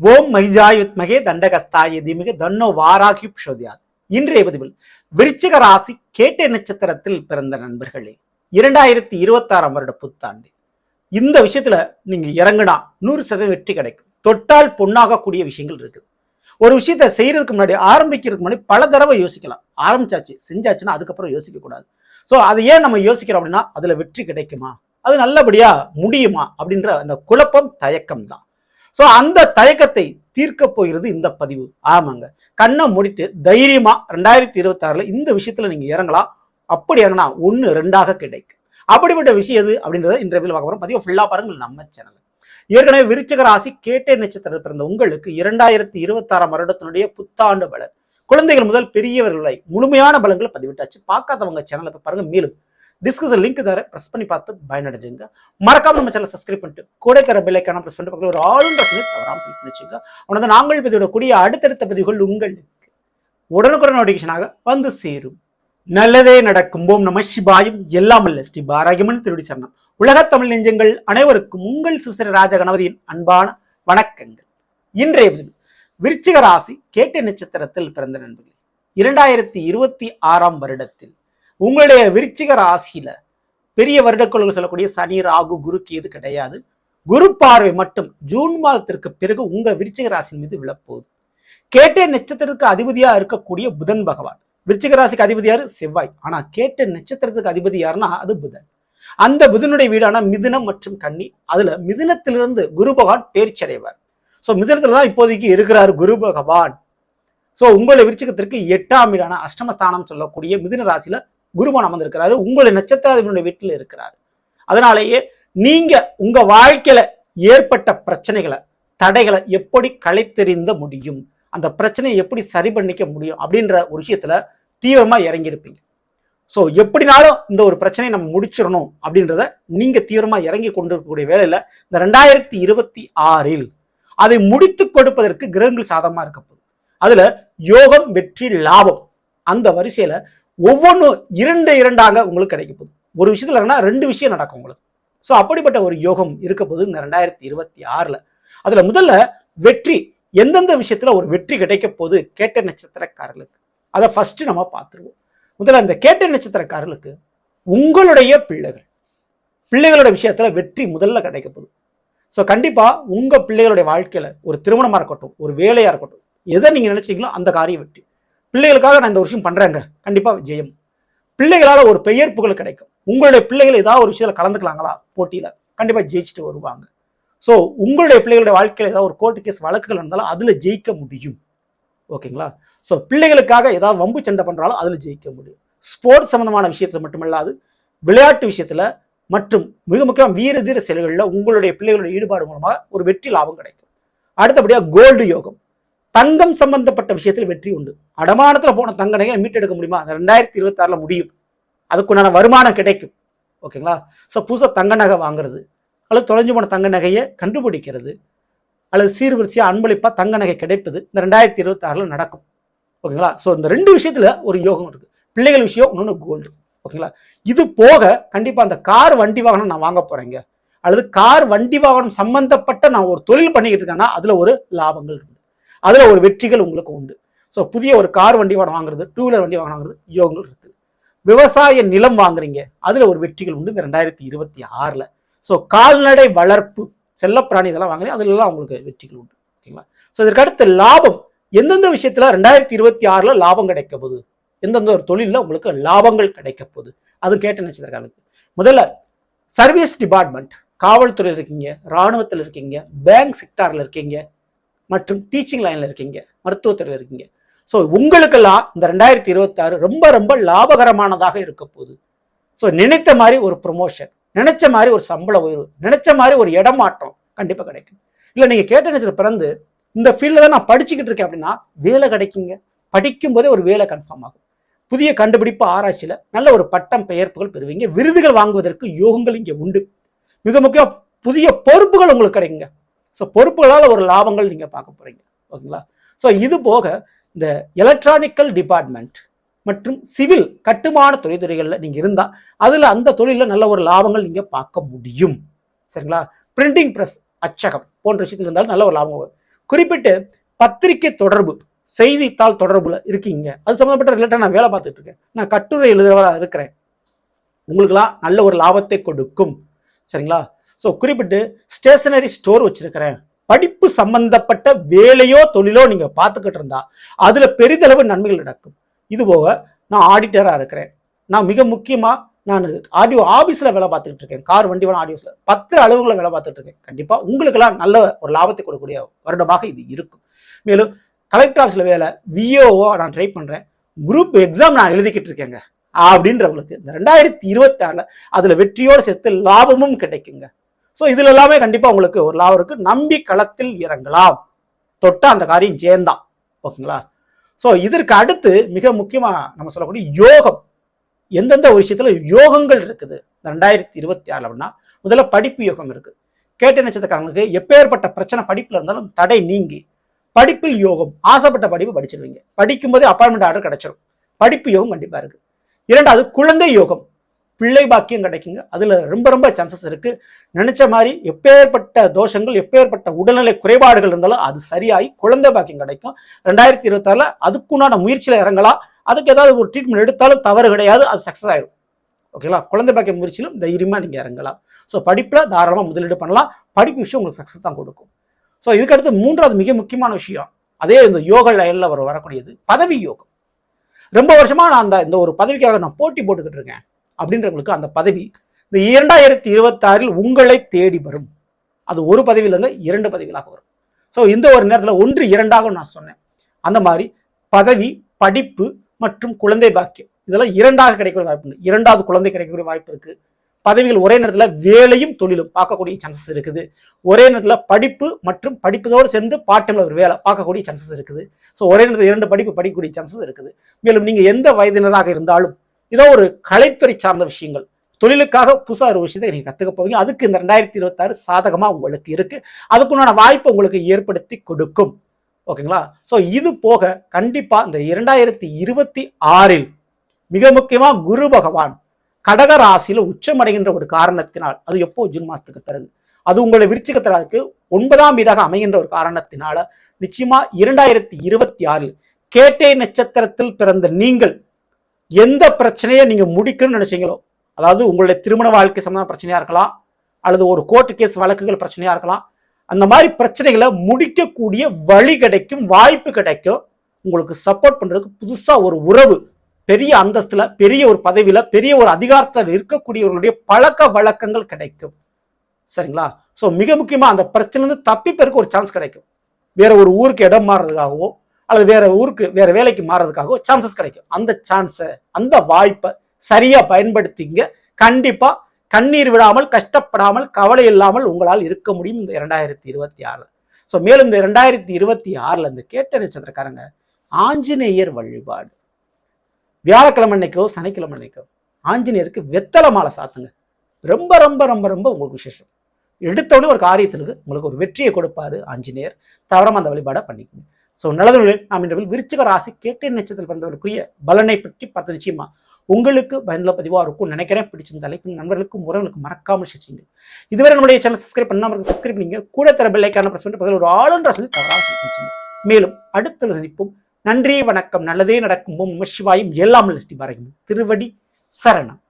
ஓம் மகிஜாயுத்மகே தண்டகஸ்தாய தீமிக தன்னோ வாராகி ப்ஷோதியாத் இன்றைய பதிவில் விருச்சிக ராசி கேட்டை நட்சத்திரத்தில் பிறந்த நண்பர்களே இரண்டாயிரத்தி இருபத்தாறாம் வருட புத்தாண்டு. இந்த விஷயத்துல நீங்க இறங்குனா நூறு சதவீதம் வெற்றி கிடைக்கும். தொட்டால் பொண்ணாகக்கூடிய விஷயங்கள் இருக்குது. ஒரு விஷயத்த செய்யறதுக்கு முன்னாடி ஆரம்பிக்கிறதுக்கு முன்னாடி பல தடவை யோசிக்கலாம். ஆரம்பிச்சாச்சு செஞ்சாச்சுன்னா அதுக்கப்புறம் யோசிக்க கூடாது. ஸோ அதை ஏன் நம்ம யோசிக்கிறோம் அப்படின்னா அதுல வெற்றி கிடைக்குமா? அது நல்லபடியா முடியுமா? அப்படின்ற அந்த குழப்பம் தயக்கம் தான் ஸோ அந்த தயக்கத்தை தீர்க்க போகிறது இந்த பதிவு. ஆமாங்க. கண்ணை மூடிட்டு தைரியமா ரெண்டாயிரத்தி இருபத்தாறுல இந்த விஷயத்துல நீங்க இறங்கலாம். அப்படி இறங்கினா ஒன்று ரெண்டாக கிடைக்கும். அப்படிப்பட்ட விஷயம் எது அப்படின்றத இன்றைய பார்க்க போறோம். பதிவு ஃபுல்லா பாருங்கள் நம்ம சேனல் ஏற்கனவே விருச்சக ராசி கேட்டை நட்சத்திரத்தில் பிறந்த உங்களுக்கு இரண்டாயிரத்தி இருபத்தாறாம் வருடத்தினுடைய புத்தாண்டு பலன். குழந்தைகள் முதல் பெரியவர்கள் வரை முழுமையான பலன்களை பதிவிட்டாச்சு. பார்க்காதவங்க சேனலை போய் பாருங்க மேலும் டிஸ்கிரிப்ஷன் லிங்க் தர ப்ரெஸ் பண்ணி பார்த்து பயனடைஞ்சுங்க. மறக்காம நம்ம சேனல் சப்ஸ்கிரைப் பண்ணிட்டு கூட தர பெல்லைக்கான ப்ரெஸ் பண்ணிட்டு பக்கத்தில் ஒரு ஆளுன்ற தவறாமல் செலக்ட் பண்ணி வச்சுங்க உனது நாங்கள் பதிவிடக்கூடிய அடுத்தடுத்த பதிவுகள் உங்களுக்கு உடனுக்குடன் நோட்டிஃபிகேஷனாக வந்து சேரும். நல்லதே நடக்கும். ஓம் நம சிபாயும் எல்லாம் அல்ல ஸ்ரீ பாராகிமன் திருடி சரணம். உலகத் தமிழ் நெஞ்சங்கள் அனைவருக்கும் உங்கள் சுசிர ராஜ கணபதியின் அன்பான வணக்கங்கள். இன்றைய பதிவு விருச்சிக ராசி கேட்ட நட்சத்திரத்தில் பிறந்த நண்பர்கள். இரண்டாயிரத்தி இருபத்தி ஆறாம் வருடத்தில் உங்களுடைய விருச்சிக ராசியில பெரிய வருடக்குள்ள சொல்லக்கூடிய சனி ராகு குருக்கு எது கிடையாது. குரு பார்வை மட்டும் ஜூன் மாதத்திற்கு பிறகு உங்க விருச்சிக ராசியின் மீது விழப்போகுது. கேட்ட நட்சத்திரத்துக்கு அதிபதியா இருக்கக்கூடிய புதன் பகவான். விருச்சிக ராசிக்கு அதிபதி யாரு? செவ்வாய். ஆனா கேட்ட நட்சத்திரத்துக்கு அதிபதி யாருன்னா அது புதன். அந்த புதனுடைய வீடான மிதுனம் மற்றும் கன்னி. அதுல மிதுனத்திலிருந்து குரு பகவான் பேர்ச்சி அடைவார். ஸோ மிதுனத்துல தான் இப்போதைக்கு இருக்கிறார் குரு பகவான். ஸோ உங்களுடைய விருச்சிகத்திற்கு எட்டாம் வீடான அஷ்டமஸ்தானம் சொல்லக்கூடிய மிதுன ராசியில குருவான் அமர்ந்திருக்கிறாரு. உங்களுடைய நட்சத்திராதிபதியுடைய வீட்டில் இருக்கிறார். அதனாலேயே நீங்க உங்க வாழ்க்கையில ஏற்பட்ட பிரச்சனைகளை தடைகளை எப்படி களைத்தெறிந்த முடியும் அந்த பிரச்சனையை எப்படி சரி பண்ணிக்க முடியும் அப்படின்ற ஒரு விஷயத்துல தீவிரமா இறங்கியிருப்பீங்க. ஸோ எப்படினாலும் இந்த ஒரு பிரச்சனையை நம்ம முடிச்சிடணும் அப்படின்றத நீங்கள் தீவிரமா இறங்கி கொண்டிருக்கக்கூடிய வேலையில இந்த ரெண்டாயிரத்தி இருபத்தி ஆறில் அதை முடித்து கொடுப்பதற்கு கிரகங்கள் சாதமாக இருக்க போகுது. அதில் யோகம் வெற்றி லாபம் அந்த வரிசையில் ஒவ்வொன்றும் இரண்டு இரண்டாக உங்களுக்கு கிடைக்க போகுது. ஒரு விஷயத்தில் என்னன்னா ரெண்டு விஷயம் நடக்கும் உங்களுக்கு. ஸோ அப்படிப்பட்ட ஒரு யோகம் இருக்க போது இந்த ரெண்டாயிரத்தி இருபத்தி ஆறில். அதில் முதல்ல வெற்றி. எந்தெந்த விஷயத்தில் ஒரு வெற்றி கிடைக்க போது கேட்ட நட்சத்திரக்காரர்களுக்கு. அதை ஃபஸ்ட்டு நம்ம பார்த்துருவோம். முதல்ல அந்த கேட்ட நட்சத்திரக்காரர்களுக்கு உங்களுடைய பிள்ளைகள். பிள்ளைகளோட விஷயத்தில் வெற்றி முதல்ல கிடைக்க போகுது. ஸோ கண்டிப்பாக உங்கள் பிள்ளைகளுடைய வாழ்க்கையில் ஒரு திருமணமாக இருக்கட்டும் ஒரு வேலையாக இருக்கட்டும் எதை நீங்கள் நினச்சிங்களோ அந்த காரியம் வெற்றி. பிள்ளைகளுக்காக நான் இந்த விஷயம் பண்ணுறேங்க கண்டிப்பாக ஜெயம் பிள்ளைகளால் ஒரு பெயர் புகழ் கிடைக்கும். உங்களுடைய பிள்ளைகள் ஏதாவது ஒரு விஷயத்தில் கலந்துக்கலாங்களா? போட்டியில். கண்டிப்பாக ஜெயிச்சுட்டு வருவாங்க. ஸோ உங்களுடைய பிள்ளைகளுடைய வாழ்க்கையில் ஏதாவது ஒரு கோர்ட்டு கேஸ் வழக்குகள் இருந்தாலும் அதில் ஜெயிக்க முடியும். ஓகேங்களா? ஸோ பிள்ளைகளுக்காக ஏதாவது வம்பு சண்டை பண்ணுறாலும் அதில் ஜெயிக்க முடியும். ஸ்போர்ட்ஸ் சம்மந்தமான விஷயத்தில் மட்டுமல்லாது விளையாட்டு விஷயத்தில் மற்றும் மிக முக்கியம் வீர தீர செயல்களில் உங்களுடைய பிள்ளைகளுடைய ஈடுபாடு மூலமாக ஒரு வெற்றி லாபம் கிடைக்கும். அடுத்தபடியாக கோல்டு யோகம். தங்கம் சம்பந்தப்பட்ட விஷயத்தில் வெற்றி உண்டு. அடமானத்தில் போன தங்க நகையை மீட்டெடுக்க முடியுமா? அந்த ரெண்டாயிரத்தி இருபத்தாறில் முடியும். அதுக்குண்டான வருமானம் கிடைக்கும். ஓகேங்களா? ஸோ புதுசாக தங்க நகை வாங்குறது அல்லது தொலைஞ்சு போன தங்க நகையை கண்டுபிடிக்கிறது அல்லது சீர்வரிசையாக அன்பளிப்பாக தங்க நகை கிடைப்பது இந்த ரெண்டாயிரத்தி இருபத்தாறில் நடக்கும். ஓகேங்களா? ஸோ இந்த ரெண்டு விஷயத்தில் ஒரு யோகம் இருக்குது பிள்ளைகள் விஷயம் இன்னொன்று கோல்டு ஓகேங்களா? இது போக கண்டிப்பாக அந்த கார் வண்டி வாகனம் நான் வாங்க போகிறேங்க அல்லது கார் வண்டி வாகனம் சம்மந்தப்பட்ட நான் ஒரு தொழில் பண்ணிக்கிட்டு இருக்கேன்னா அதில் ஒரு லாபங்கள் இருக்குது அதில் ஒரு வெற்றிகள் உங்களுக்கு உண்டு. ஸோ புதிய ஒரு கார் வண்டி வாங்குறது டூ வீலர் வண்டி வாங்குறது யோகங்கள் இருக்குது விவசாய நிலம் வாங்குறீங்க அதில் ஒரு வெற்றிகள் உண்டு இந்த ரெண்டாயிரத்தி இருபத்தி ஆறில். ஸோ கால்நடை வளர்ப்பு செல்லப்பிராணி இதெல்லாம் வாங்குறீங்க அதுலலாம் உங்களுக்கு வெற்றிகள் உண்டு. ஓகேங்களா? ஸோ இதற்கடுத்து லாபம். எந்தெந்த விஷயத்தில் ரெண்டாயிரத்தி இருபத்தி ஆறில் லாபம் கிடைக்க போகுது? எந்தெந்த ஒரு தொழிலில் உங்களுக்கு லாபங்கள் கிடைக்க போகுது? அது கேட்ட நட்சத்திரக்காரங்களுக்கு முதல்ல சர்வீஸ் டிபார்ட்மெண்ட் காவல்துறையில் இருக்கீங்க இராணுவத்தில் இருக்கீங்க பேங்க் செக்டாரில் இருக்கீங்க மற்றும் டீச்சிங் லைனில் இருக்கீங்க மருத்துவத்துறையில் இருக்கீங்க. ஸோ உங்களுக்கெல்லாம் இந்த ரெண்டாயிரத்தி இருபத்தாறு ரொம்ப ரொம்ப லாபகரமானதாக இருக்க போகுது. ஸோ நினைத்த மாதிரி ஒரு ப்ரொமோஷன் நினைச்ச மாதிரி ஒரு சம்பள உயர்வு நினைச்ச மாதிரி ஒரு இடமாற்றம் கண்டிப்பாக கிடைக்கும். இல்லை நீங்கள் கேட்ட நினைச்சது பிறந்து இந்த ஃபீல்டில் தான் நான் படிச்சுக்கிட்டு இருக்கேன் அப்படின்னா வேலை கிடைக்குங்க. படிக்கும் போதே ஒரு வேலை கன்ஃபார்ம் ஆகும். புதிய கண்டுபிடிப்பு ஆராய்ச்சியில் நல்ல ஒரு பட்டம் பெயர்ப்புகள் பெறுவீங்க. விருதுகள் வாங்குவதற்கு யோகங்கள் இங்கே உண்டு. மிக முக்கியம் புதிய பொறுப்புகள் உங்களுக்கு கிடைக்குங்க. ஸோ பொறுப்புகளால் ஒரு லாபங்கள் நீங்கள் பார்க்க போகிறீங்க ஓகேங்களா? ஸோ இது போக இந்த எலக்ட்ரானிக்கல் டிபார்ட்மெண்ட் மற்றும் சிவில் கட்டுமான தொழில்துறைகளில் நீங்கள் இருந்தால் அதில் அந்த தொழிலில் நல்ல ஒரு லாபங்கள் நீங்கள் பார்க்க முடியும். சரிங்களா? பிரிண்டிங் ப்ரெஸ் அச்சகம் போன்ற விஷயத்தில் இருந்தாலும் நல்ல ஒரு லாபம் வரும். குறிப்பிட்டு பத்திரிகை தொடர்பு செய்தித்தாள் தொடர்பில் இருக்கீங்க. அது சம்மந்தப்பட்ட ரிலேட்டாக நான் வேலை பார்த்துட்டு இருக்கேன். நான் கட்டுரை எழுதுறவராக இருக்கிறேன். உங்களுக்கெல்லாம் நல்ல ஒரு லாபத்தை கொடுக்கும். சரிங்களா? ஸோ குறிப்பிட்டு ஸ்டேஷனரி ஸ்டோர் வச்சிருக்கிறேன். படிப்பு சம்பந்தப்பட்ட வேலையோ தொழிலோ நீங்கள் பார்த்துக்கிட்டு இருந்தா அதில் பெரிதளவு நன்மைகள் நடக்கும். இது போக நான் ஆடிட்டராக இருக்கிறேன். நான் மிக முக்கியமாக நான் ஆடியோ ஆஃபீஸில் வேலை பார்த்துக்கிட்டு இருக்கேன். கார் வண்டி வேணும் ஆடியோஸில் பத்து அளவுகளை வேலை பார்த்துட்டு இருக்கேன். கண்டிப்பாக உங்களுக்கெல்லாம் நல்ல ஒரு லாபத்தை கொடுக்கக்கூடிய வருடமாக இது இருக்கும். மேலும் கலெக்டர் ஆஃபீஸில் வேலை விஓஓ நான் ட்ரை பண்ணுறேன் குரூப் எக்ஸாம் நான் எழுதிக்கிட்டு இருக்கேங்க. அப்படின்றவங்களுக்கு இந்த ரெண்டாயிரத்தி இருபத்தாறில் அதில் வெற்றியோடு சேர்த்து லாபமும் கிடைக்குங்க. ஸோ இதுல எல்லாமே கண்டிப்பா உங்களுக்கு ஒரு லாபம் இருக்கு. நம்பி களத்தில் இறங்கலாம். தொட்டால் அந்த காரியம் ஜெயந்தான் ஓகேங்களா? ஸோ இதற்கு அடுத்து மிக முக்கியமாக நம்ம சொல்லக்கூடிய யோகம். எந்தெந்த ஒரு விஷயத்துல யோகங்கள் இருக்குது? இந்த ரெண்டாயிரத்தி இருபத்தி ஆறு அப்படின்னா முதல்ல படிப்பு யோகம் இருக்கு. கேட்ட நட்சத்திரக்காரங்களுக்கு எப்பேற்பட்ட பிரச்சனை படிப்புல இருந்தாலும் தடை நீங்கி படிப்பில் யோகம் ஆசைப்பட்ட படிப்பு படிச்சிருவீங்க. படிக்கும்போது அப்பாயின்மெண்ட் ஆர்டர் கிடைச்சிரும். படிப்பு யோகம் கண்டிப்பாக இருக்குது இரண்டாவது குழந்தை யோகம். பிள்ளை பாக்கியம் கிடைக்குங்க. அதில் ரொம்ப ரொம்ப சான்சஸ் இருக்குது நினச்ச மாதிரி எப்பேற்பட்ட தோஷங்கள் எப்பேற்பட்ட உடல்நிலை குறைபாடுகள் இருந்தாலும் அது சரியாகி குழந்தை பாக்கியம் கிடைக்கும். ரெண்டாயிரத்தி இருபத்தாறில் அதுக்குண்டான முயற்சியில் இறங்கலாம். அதுக்கு ஏதாவது ஒரு ட்ரீட்மெண்ட் எடுத்தாலும் தவறு கிடையாது. அது சக்ஸஸ் ஆகிடும் ஓகேங்களா குழந்தை பாக்கிய முயற்சியிலும் தைரியமாக நீங்கள் இறங்கலாம். ஸோ படிப்பில் தாராளமாக முதலீடு பண்ணலாம். படிப்பு விஷயம் உங்களுக்கு சக்ஸஸ் தான் கொடுக்கும். ஸோ இதுக்கடுத்து மூன்றாவது மிக முக்கியமான விஷயம். அதே இந்த யோக லைனில் வர வரக்கூடியது பதவி யோகம். ரொம்ப வருஷமாக நான் அந்த இந்த ஒரு பதவிக்காக நான் போட்டி போட்டுக்கிட்டு இருக்கேன். அப்படின்றவங்களுக்கு அந்த பதவி இந்த இரண்டாயிரத்தி இருபத்தாறில் உங்களை தேடி வரும். அது ஒரு பதவியிலேருந்து இரண்டு பதவிகளாக வரும். ஸோ இந்த ஒரு நேரத்தில் ஒன்று இரண்டாக நான் சொன்னேன். அந்த மாதிரி பதவி படிப்பு மற்றும் குழந்தை பாக்கியம். இதெல்லாம் இரண்டாக கிடைக்கக்கூடிய வாய்ப்பு உண்டு. இரண்டாவது குழந்தை கிடைக்கக்கூடிய வாய்ப்பு இருக்குது பதவிகள் ஒரே நேரத்தில் வேலையும் தொழிலும் பார்க்கக்கூடிய சான்சஸ் இருக்குது. ஒரே நேரத்தில் படிப்பு மற்றும் படிப்பதோடு சேர்ந்து பார்ட் ஒரு வேலை பார்க்கக்கூடிய சான்சஸ் இருக்குது. ஸோ ஒரே நேரத்தில் இரண்டு படிப்பு படிக்கக்கூடிய சான்சஸ் இருக்குது. மேலும் நீங்கள் எந்த வயதினராக இருந்தாலும் இதோ ஒரு கலைத்துறை சார்ந்த விஷயங்கள். தொழிலுக்காக புதுசாக ஒரு விஷயத்தை நீங்கள் கற்றுக்க போவீங்க அதுக்கு இந்த ரெண்டாயிரத்தி இருபத்தாறு சாதகமாக உங்களுக்கு இருக்குது அதுக்குண்டான வாய்ப்பை உங்களுக்கு ஏற்படுத்தி கொடுக்கும். ஓகேங்களா? ஸோ இது போக கண்டிப்பாக இந்த இரண்டாயிரத்தி இருபத்தி ஆறில் மிக முக்கியமாக குரு பகவான் கடக ராசியில் உச்சமடைகின்ற ஒரு காரணத்தினால் அது எப்போ ஜூன் மாதத்துக்கு தருது அது உங்களை விருச்சிகத்திற்கு ஒன்பதாம் வீடாக அமைகின்ற ஒரு காரணத்தினால நிச்சயமா இரண்டாயிரத்தி இருபத்தி ஆறில் கேட்டே நட்சத்திரத்தில் பிறந்த நீங்கள் எந்த பிரச்சனையை நீங்கள் முடிக்கணும்னு நினச்சிங்களோ அதாவது உங்களுடைய திருமண வாழ்க்கை சம்மந்த பிரச்சனையாக இருக்கலாம் அல்லது ஒரு கோர்ட்டு கேஸ் வழக்குகள் பிரச்சனையாக இருக்கலாம் அந்த மாதிரி பிரச்சனைகளை முடிக்கக்கூடிய வழி கிடைக்கும் வாய்ப்பு கிடைக்கும். உங்களுக்கு சப்போர்ட் பண்ணுறதுக்கு புதுசாக ஒரு உறவு பெரிய அந்தஸ்தில் பெரிய ஒரு பதவியில் பெரிய ஒரு அதிகாரத்தில் இருக்கக்கூடியவர்களுடைய பழக்க வழக்கங்கள் கிடைக்கும். சரிங்களா? ஸோ மிக முக்கியமாக அந்த பிரச்சனை இருந்து தப்பி ஒரு சான்ஸ் கிடைக்கும். வேற ஒரு ஊருக்கு இடம் மாறுறதுக்காகவோ அல்லது வேற ஊருக்கு வேற வேலைக்கு மாறுறதுக்காகவோ சான்சஸ் கிடைக்கும். அந்த சான்ஸை அந்த வாய்ப்பை சரியா பயன்படுத்திங்க. கண்டிப்பா கண்ணீர் விடாமல் கஷ்டப்படாமல் கவலை இல்லாமல் உங்களால் இருக்க முடியும் இந்த இரண்டாயிரத்தி இருபத்தி ஆறுல. ஸோ மேலும் இந்த இரண்டாயிரத்தி இருபத்தி ஆறுல இந்த கேட்ட நட்சத்திரக்காரங்க ஆஞ்சநேயர் வழிபாடு. வியாழக்கிழமை அன்னைக்கோ சனிக்கிழமை அன்னைக்கோ ஆஞ்சநேயருக்கு வெத்தலை மாலை சாத்துங்க. ரொம்ப ரொம்ப ரொம்ப ரொம்ப உங்களுக்கு விசேஷம். எடுத்தோடனே ஒரு காரியத்திற்கு உங்களுக்கு ஒரு வெற்றியை கொடுப்பாரு ஆஞ்சநேயர். தவறாம அந்த வழிபாடை பண்ணிக்கோங்க. ஸோ நல்லது நாம் இன்று விருச்சிக ராசி கேட்டை நட்சத்திரத்தில் பிறந்தவருக்குரிய பலனை பற்றி பார்த்து நிச்சயமா உங்களுக்கு பயனுள்ள பதிவாக இருக்கும் நினைக்கிறேன். பிடிச்சிருந்த தலைப்பு நண்பர்களுக்கும் உறவுகளுக்கு மறக்காமல் செஞ்சீங்க இதுவரை நம்முடைய சேனல் சப்ஸ்கிரைப் பண்ணாமல் சப்ஸ்கிரைப் பண்ணீங்க. கூட தர பிள்ளைக்கான பிரஸ் பதில் ஒரு ஆளுன்ற சொல்லி தவறாக செஞ்சீங்க மேலும் அடுத்த சந்திப்போம். நன்றி வணக்கம். நல்லதே நடக்கும். சிவாயும். எல்லாம் ஸ்ரீ வரையும் திருவடி சரணம்.